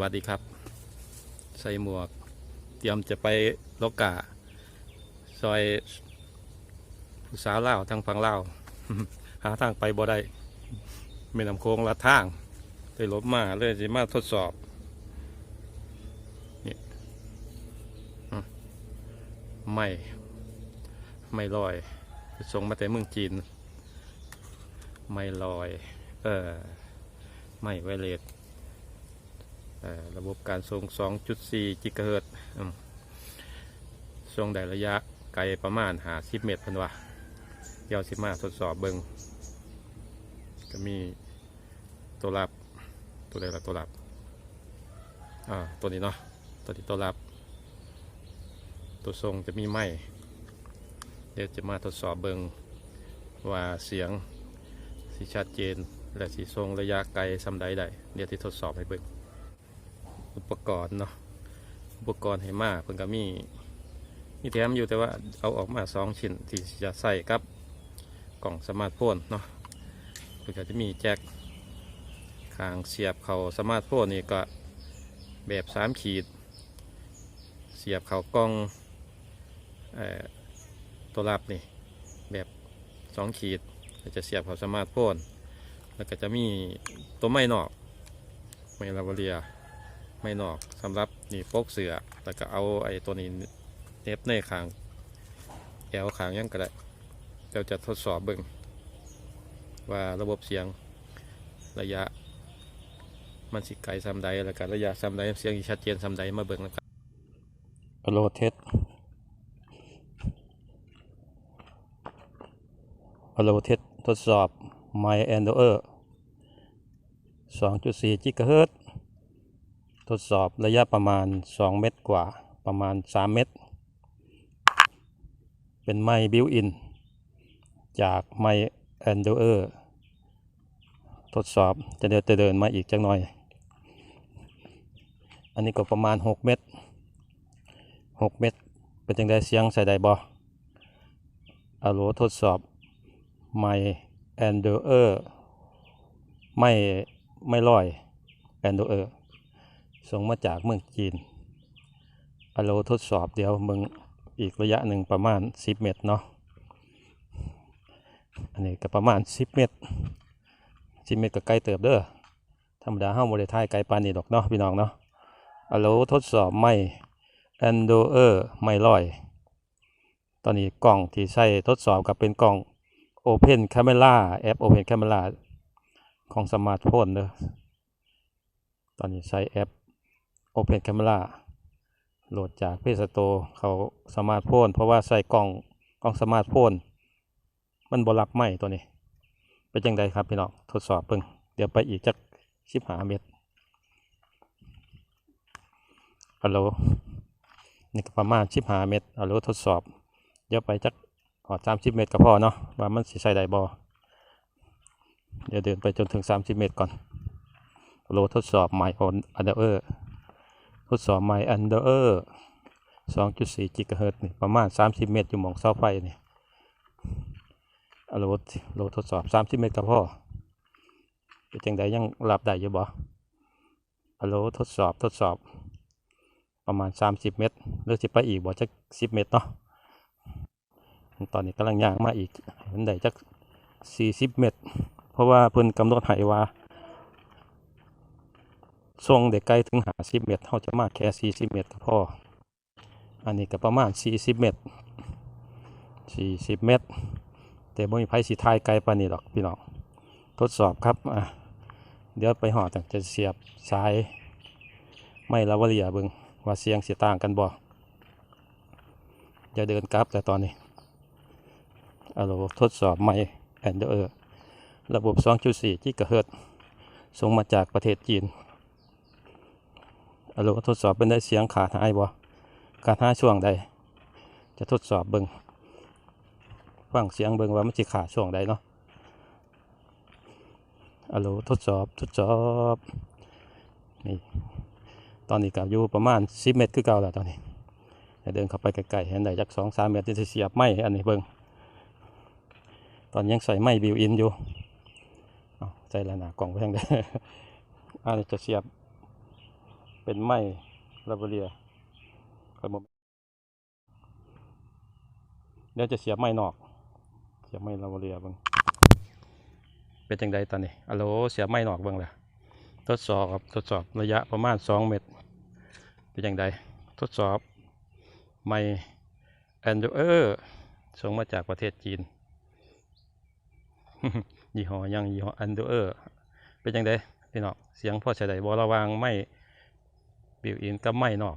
วัสดีครับ ใส่หมวก เตรียมจะไปโลกาซอยผู้สาวเล่าทางฝั่งเล่าหาทางไปบ่ได้ไม่นำโค้งละทางเลยลบมาเลยจะมาทดสอบนี่ไม่ไม่ลอยส่งมาแต่เมืองจีน ไม่ลอย เออไม่ไวเลส ระบบการส่ง 2.4 กิกะเฮิรตซ์ส่งได้ระยะไกลประมาณ50เมตรพันวะเดี๋ยวสิมาทดสอบเบิงก็มีตัวรับตัวใดละตัวรับอ่าตัวนี้เนาะตัวนี้ตัวรับ ตัวทรงจะมีไม้เดี๋ยวจะมาทดสอบเบิงว่าเสียงสิชัดเจน และสีทรงระยะไกลสำใดได้เดี๋ยวที่ทดสอบให้เบิ่ง ปกรณ์เนาะอุปกรณ์ให้มากเพิ่นก็มีมีแถมอยู่แต่ว่าเอาออกมาสองชิ้นที่จะใส่กับกล่องสมาร์ทโฟนเนาะเพิ่นก็จะมีแจ็คขางเสียบเข้าสมาร์ทโฟนนี่ก็แบบสามขีด เสียบเข้ากล้องตัวรับนี่แบบสองขีดจะเสียบเข้าสมาร์ทโฟนแล้วก็จะมีตัวไม้นอกไม้ลาวเรีย ไม้นอกสำหรับนี่โปกเสือแล้วก็เอาไอ้ตัวนี้เน็บในขางแอวขางยังก็ได้เราจะทดสอบเบิ่งว่าระบบเสียงระยะ มันสิไกลซ้ำใดแล้วก็ระยะซ้ำใดเสียงชัดเจนซ้ำใดมาเบิ่งนะครับโลเทสโลเทสทดสอบไมแอนโดเออร์2.4กิกะเฮิรตซ์ ทดสอบระยะประมาณ 2 เมตรกว่าประมาณ 3 เมตร เป็นไม้บิวอิน จากไม้แอนโดเออร์ทดสอบจะเดินจะเดินมาอีกจักหน่อย อันนี้ก็ประมาณ 6 เมตร 6 เมตร เป็นจังได้เสียงใส่ได้บ่อะโหลทดสอบไม้แอนเดอร์ไม่ไม่ลอยแอนเดอร์ ส่งมาจากเมืองจีนอโลทดสอบเดี๋ยวมึงอีกระยะหนึ่งประมาณ 10 เมตรเนาะอันนี้ก็ประมาณ 10 เมตร 10 เมตรก็ไกลเติบเด้อธรรมดาห้าโมเดลไทยไกลปานนี้ดอกเนาะพี่น้องเนาะอโลทดสอบไม่แอนเดอร์ไม่ลอย ตอนนี้กล่องที่ใช้ทดสอบกับเป็นกล่อง Open Camera แอป Open Camera ของสมาร์ทโฟนเด้อตอนนี้ใช้แอป Open Camera โหลดจากเพจสโตเขาสมาร์ทโฟน เพราะว่าใส่กล่องกล่องสมาร์ทโฟน มันบรับไม่ตัวนี้เป็นจังไดครับพี่น้องทดสอบเพิ่งเดี๋ยวไปอีกจักสิบหาเมตรฮัลโหลนี่ก็ประมาณสิบหาเมตรฮัลโหลทดสอบ เดี๋ยวไปจักหอดสามสิบเมตรก็พอเนาะว่ามันสิใส่ได้บ่เดี๋ยวเดินไปจนถึงสามสิบเมตรก่อนโหลทดสอบไมค์อันเดอร์ ทดสอบไมค์อันเดอร์สองจุดสี่กิกะเฮิรตซ์นี่ประมาณสามสิบเมตร อยู่หมองเสาไฟนี่อะโหลดโหลดทดสอบสามสิบเมตรก็พอเป็นจังใดยังรับได้อยู่บ่อะโหลทดสอบทดสอบประมาณสามสิบเมตรหรือสิไปอีกบ่จักสิบเมตรเนาะตอนนี้กำลังย่างมาอีกมันได้จัก 40 เมตร เพราะว่าเพิ่นกำหนดให้ว่า ส่งเด็กไกลถึง50เมตรเขาจะมาแค่40เมตรก็พอ อันนี้ก็ประมาณ40เมตร40เมตร แต่บ่มีไผสิทายไกลปานนี้หรอกพี่น้องทดสอบครับอะเดี๋ยวไปหอดจะเสียบสาย ไม่ลาวาเรียบิ่งว่าเสียงเสิต่างกันบ่อย่าเดินกลับแต่ตอนนี้อะโทดสอบไม่แอนเดอร์ระบบ 2.4กิกะเฮิรตส่งมาจากประเทศจีน อะโหลทดสอบเป็นได้เสียงขาดหายบ่ขาดหายช่วงใด จะทดสอบเบิงฟังเสียงเบิ้งว่ามันสิขาดช่วงใดเนาะอะโหลทดสอบทดสอบนี่ตอนนี้กับอยู่ประมาณ10เมตรคือเก่าแล้วตอนนี้เดินเข้าไปไกลๆเห็นได้จาก2-3เมตรจะเสียบไม้อันนี้เบิงตอนยังใส่ไม้บิวอินอยู่ใส่ละหนากล่องไปทางใดอันนี้จะเสียบ เป็นไม้ลาเบเรียครับผมเดี๋ยวจะเสียบไม้นอก เสียบไม้ลาเบเรียบิ่งเป็นจังไดตอนนี้อะโลเสียบไม้นอกบิ่งล่ะทดสอบทดสอบระยะประมาณสองเมตร เป็นจังไดทดสอบไม้แอนโดเออร์ส่งมาจากประเทศจีน ยี่ห้อยังยี่ห้อแอนโดเออร์เป็นจังไดพี่น้องเสียงพ่อใช้ได้บ่ระวางไม้ บิวอินก็ไม่นอก